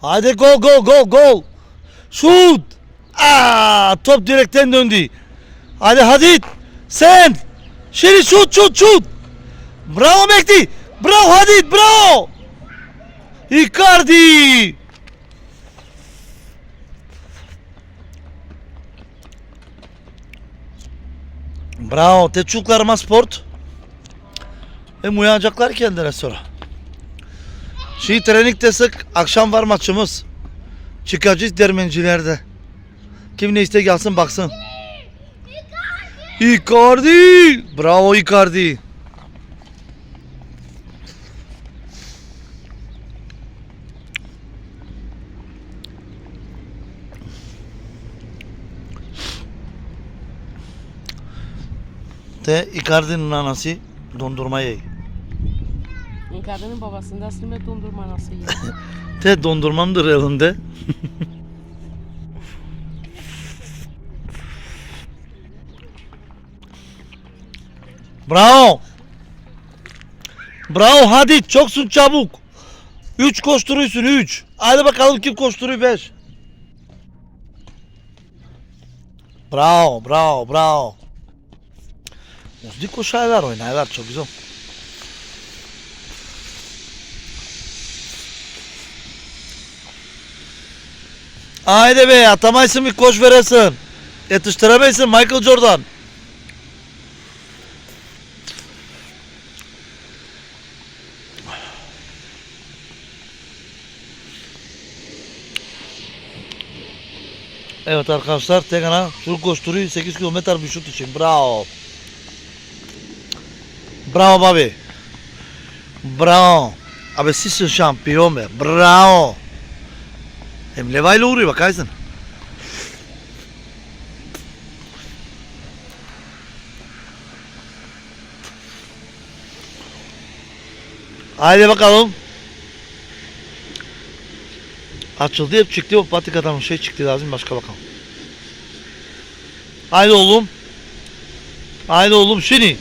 Hadi gol gol gol gol. Şut. Aa, top direkten döndü. Hadi Hadid. Sen. Şimdi şut şut şut. Bravo Mehdi. Bravo Hadid bravo. Icardi. Bravo. Te sport. Hem uyanacaklar kendine sonra. Şimdi trening sık. Akşam var maçımız. Çıkacağız dermencilerde. Kim ne iste gelsin baksın. Icardi. Bravo Icardi. Te Icardi'nin anası dondurma yiyor. Kadının babasında sürme dondurma nasıl yiyor? Te dondurmamdır elinde. Bravo. Bravo hadi çoksun çabuk. 3 koşturuyorsun 3. Hadi bakalım kim koşturuyor 5. Bravo bravo bravo. Müzik koşarlar oynarlar çok güzel. Haydi be atamaysın bir koş veresin. Yetiştiremeysin Michael Jordan. Evet arkadaşlar Tegan'a şunu koşturuyor 8 kilometre bir şut için. Bravo. Bravo Bobby. Bravo. Abi sizsin şampiyon be. Bravo. Hem levayla uğruyor bakarsın. Haydi bakalım. Açıldı hep çıktı o patikadan şey çıktı lazım başka bakalım. Haydi oğlum. Haydi oğlum şimdi.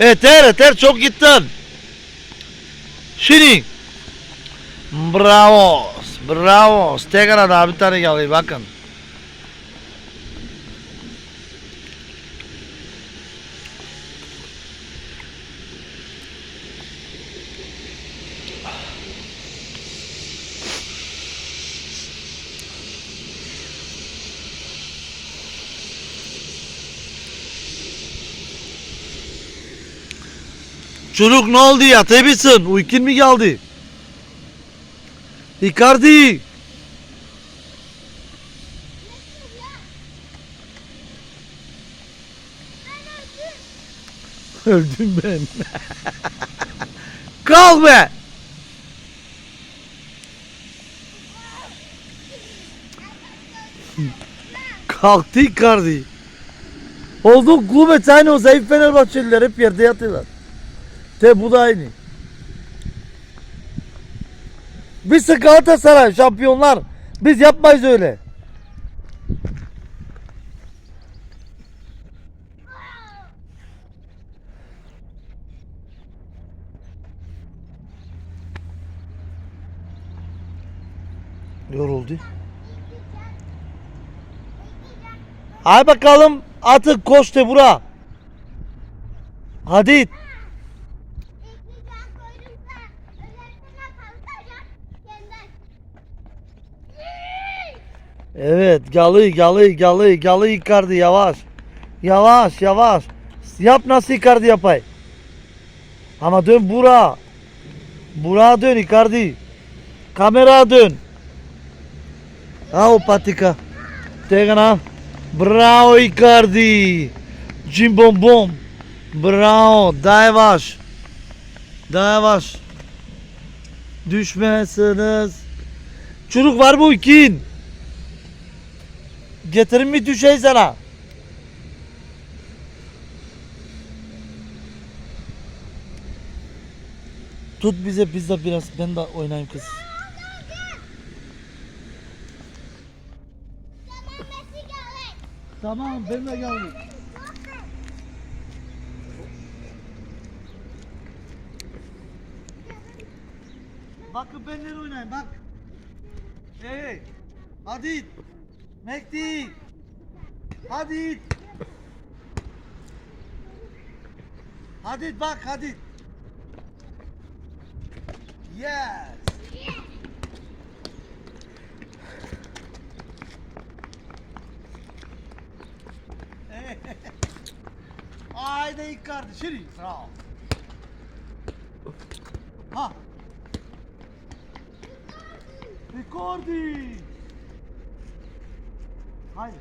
Yeter yeter çok gittin. Şimdi. Bravo. Bravo. Stegara daha bir tane geliyor bakın. Çocuk ne oldu ya? Tebisin. Uykun mi geldi? Icardi. Öldüm ben. Kalk be. Kalktı Icardi. Oldu kuvvet aynı o zayıf Fenerbahçeliler hep yerde yatıyorlar. Te bu da aynı. Biz Galatasaray şampiyonlar. Biz yapmayız öyle. Yoruldu. Hay bakalım atı koştu bura. Hadi. Evet galı galı galı galı Icardi yavaş. Yavaş yavaş. Yap nasıl Icardi yapay. Ama dön bura. Bura dön Icardi. Kamera dön. O patika. Tegana. Bravo Icardi. Jim bom bom. Bravo. Daha yavaş. Daha yavaş. Düşmezsiniz. Çocuk var mı ikin? Getirin mi düşey sana? Tut bize biz de biraz ben de oynayayım kız. Tamam ben de geldim. Bakın benleri oynayın bak. Hey. Hadi. Mekti. Hadi. Hadi bak hadi. Yes. Haydi Icardi, şiri. Bravo. Ha. Icardi. Haydi.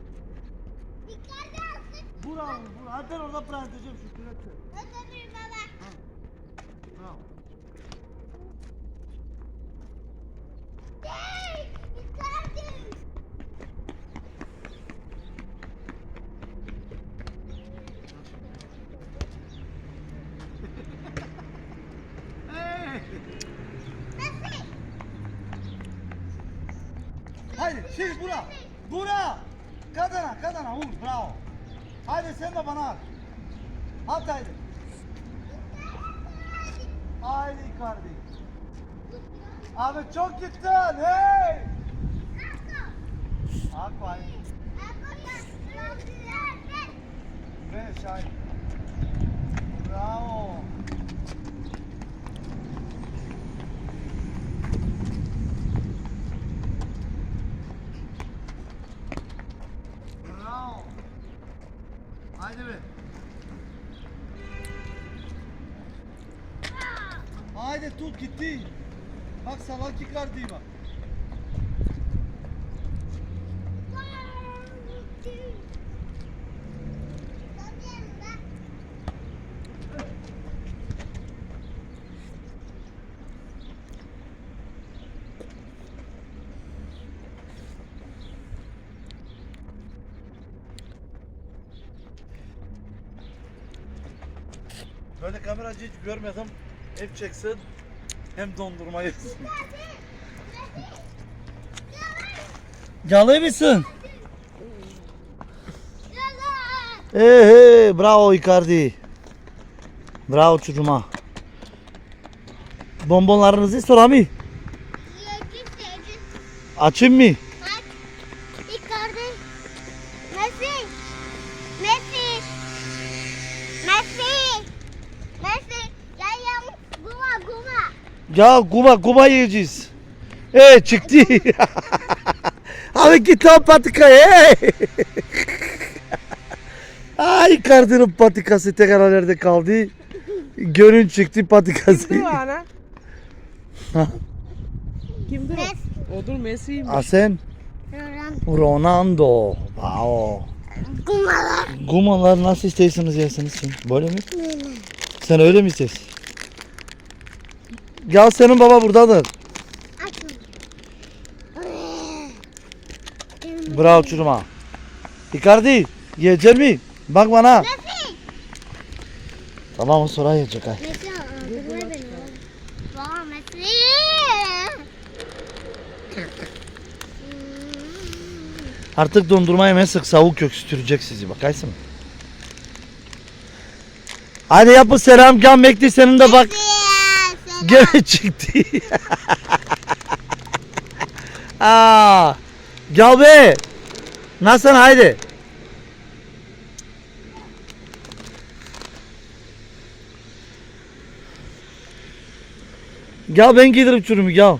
Dikkat et. Bravo, bravo. Hadi ben orada pran edeceğim şu kürete. Ödemir baba. Bravo. Hey. Et. Hey. Messi. Haydi, şiri bura. Bura. Kadana, kadana. Vur, bravo. Haydi sen de bana at. At haydi. Haydi Icardi. Abi çok gittin. Hey. Aqua. Beş haydi. Bravo. Haydi be. Haydi tut gitti. Bak salak Icardi bak. Böyle kameracı hiç görmedim. Hep çeksin. Hem dondurma yesin. Yalı mısın? Hey hey bravo Icardi. Bravo çocuğuma. Bonbonlarınızı sonra mı? Açayım mı? Ya kuma kuma yiyeceğiz. Ee çıktı. Abi git lan patikaya. Ay Icardi'nin patikası tekrar nerede kaldı? Gönül çıktı patikası. Kimdir o ana? Ha? Kimdir Messi. o? Odur Messi'ymiş. Asen Ronaldo. Wow. Gumalar. Gumalar nasıl istiyorsunuz yersiniz? Böyle mi? Sen öyle mi istiyorsun? Ya senin baba buradadır. Bravo çuruma. Icardi yiyecek mi? Bak bana. Tamam o sonra yiyecek ay. Artık dondurma yemeye sık savuk öksürtecek sizi bakaysın. Hadi yapın selam can Mekti senin de bak. Gene çıktı. Aa, gel be. Nasılsın haydi. Gel ben giderim çürümü gel.